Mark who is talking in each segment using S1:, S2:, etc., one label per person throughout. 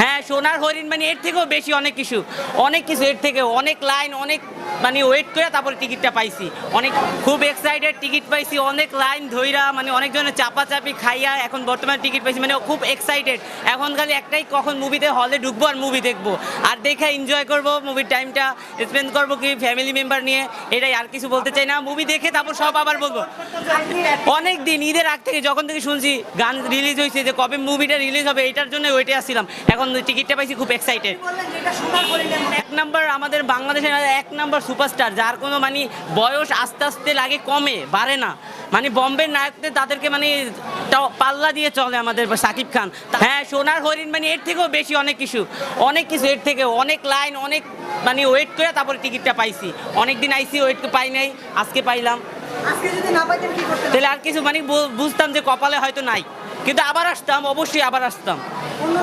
S1: হ্যাঁ সোনার হরিণ মানে এর থেকেও বেশি অনেক কিছু। অনেক কিছু, এর থেকে অনেক লাইন অনেক মানে ওয়েট করে তারপরে টিকিটটা পাইছি। অনেক খুব এক্সাইটেড টিকিট পাইছি, অনেক লাইন ধইরা মানে অনেক জনের চাপাচাপি খাইয়া এখন বর্তমানে টিকিট পাইছি মানে খুব এক্সাইটেড এখন খালি একটাই কখন মুভিতে হলে ঢুকবো আর মুভি দেখব। আর দেখে এনজয় করব মুভির টাইমটা স্পেন্ড করব কি ফ্যামিলি মেম্বার নিয়ে, এটাই আর কিছু বলতে চাই না। মুভি দেখে তারপর সব আবার বলব। অনেক দিন, ঈদের আগ থেকে যখন থেকে শুনছি, গান রিলিজ হয়েছে যে কবে মুভিটা রিলিজ হবে, এটার জন্য ওয়েটে আসছিলাম। এখন টিকিটটা পাইছি খুব এক্সাইটেড এক নাম্বার আমাদের বাংলাদেশের, এক নাম্বার সুপারস্টার যার কোনো মানে বয়স আস্তে আস্তে লাগে কমে বাড়ে না। মানে বম্বের নায়কদের তাদেরকে মানে পাল্লা দিয়ে চলে আমাদের সাকিব খান। হ্যাঁ সোনার হরিণ মানে এর থেকেও বেশি অনেক কিছু। অনেক কিছু এর থেকে অনেক লাইন অনেক মানে ওয়েট করে তারপরে টিকিটটা পাইছি। অনেক দিন আইসি ওয়েট পাই নাই আজকে পাইলাম। তাহলে আর কিছু মানে বুঝতাম যে কপালে হয়তো নাই। কিন্তু আবার আসতাম অবশ্যই আবার আসতাম।
S2: অন্য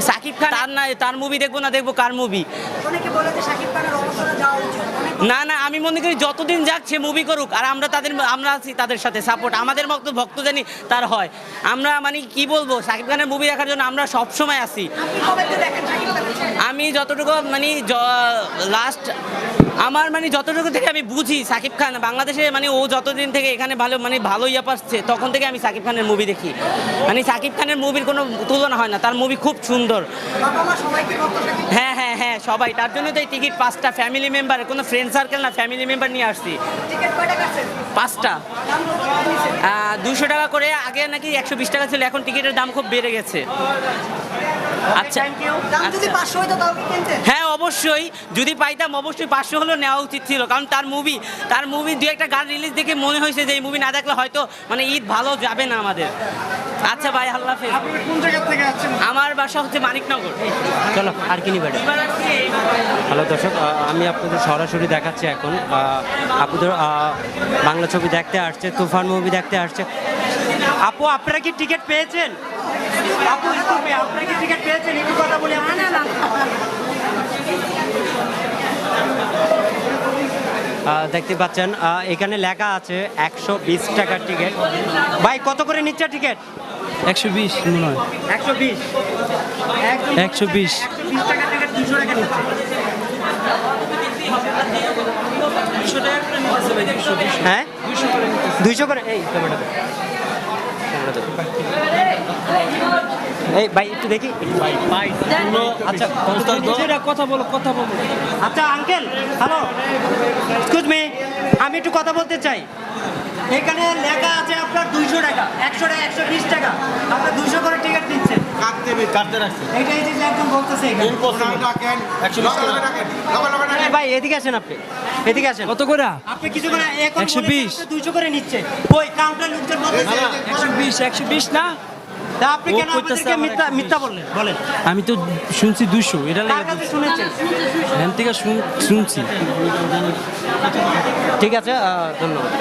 S1: সাকিব খান তার না তার মুভি দেখব না দেখব কার মুভি না না আমি মনে করি যতদিন যাক সে মুভি করুক আর আমরা তাদের আমরা আছি তাদের সাথে সাপোর্ট আমাদের মতো ভক্ত জানি তার হয়। আমরা মানে কি বলব সাকিব খানের মুভি দেখার জন্য আমরা সবসময় আসি আছি আমি যতটুকু মানে লাস্ট আমার মানে যতটুকু থেকে আমি বুঝি সাকিব খান, বাংলাদেশে মানে ও যতদিন থেকে এখানে ভালো মানে ভালো ইয়া পাচ্ছে, তখন থেকে আমি সাকিব খানের মুভি দেখি। মানে সাকিব খানের মুভির কোনো তুলনা হয় না, তার মুভি খুব সুন্দর। হ্যাঁ হ্যাঁ হ্যাঁ সবাই, তার জন্য তো এই টিকিট পাঁচটা ফ্যামিলি মেম্বার কোনো ফ্রেন্ড সার্কেল না ফ্যামিলি মেম্বার নিয়ে আসছি। পাঁচটা। দুশো টাকা করে, আগে নাকি একশো বিশ টাকা ছিল, এখন টিকিটের দাম খুব বেড়ে গেছে। আচ্ছা।
S2: যদি
S1: আচ্ছা।
S2: পাঁচশো হইতো তাও
S1: হ্যাঁ অবশ্যই। যদি পাইতাম অবশ্যই পাঁচশো হলেও নেওয়া উচিত ছিল। কারণ তার মুভি তার মুভি দু একটা গান রিলিজ দেখে মনে হয়েছে যে এই মুভি না দেখলে হয়তো মানে ঈদ ভালো যাবে না আমাদের। আচ্ছা ভাই আল্লাহ হাফেজ।
S3: আপনি কোন জায়গা থেকে
S1: আমার বাসা হচ্ছে মানিকনগর।
S4: চলো আর কিনি
S1: এই-
S4: হ্যালো দর্শক আমি আপনাদের সরাসরি দেখাচ্ছি এখন। আপনাদের বাংলা ছবি দেখতে আসছে তুফান মুভি দেখতে আসছে। আপু আপনারা কি টিকিট পেয়েছেন? আপু একটু পে- কি টিকিট পেয়েছেন একটু কথা বলি আপনাদের সাথে। দেখতে পাচ্ছেন এখানে লেখা আছে একশো বিশ টাকার টিকিট ভাই কত করে নিচ্ছে টিকিট
S5: একশো বিশ মনে হয়।
S4: একশো বিশ।
S5: একশো বিশ।
S4: একশো বিশ টাকার টিকিট দুশো টাকা হ্যাঁ? দুইশো করে এই ক্যামেরা দে। ক্যামেরা দে। এই ভাই একটু দেখি। আচ্ছা
S5: নিজেরা কথা বলো কথা বলো।
S4: আচ্ছা আঙ্কেল হ্যালো এক্সকিউজ মি আমি একটু কথা বলতে চাই। এখানে লেখা আছে আপনার দুইশো টাকা একশো টাকা একশো বিশ টাকা। আপনার দুইশো করে টিকিট দিচ্ছেন।
S3: কাটতে কাটতে রাখছে
S4: এইটাই যে একদম বলতেছে এখানে।
S3: একশো
S4: ভাই এদিকে আসেন আপনি এদিকে আসেন।
S5: কত করে?
S4: আপনি কিছু করে এখন
S5: 120
S4: দুইশো করে নিচ্ছে। ওই কাউন্টার লোকজন বলতেছে
S5: একশো বিশ একশো বিশ না?
S4: আপনি
S5: ও
S4: কেন আমাদেরকে মিথ্যা মিথ্যা বললেন? বলেন।
S5: আমি তো শুনছি দুশো এটা লেগে
S4: শুনেছেন?
S5: এখান থেকে শুন- শুনছি।
S4: ঠিক আছে ধন্যবাদ।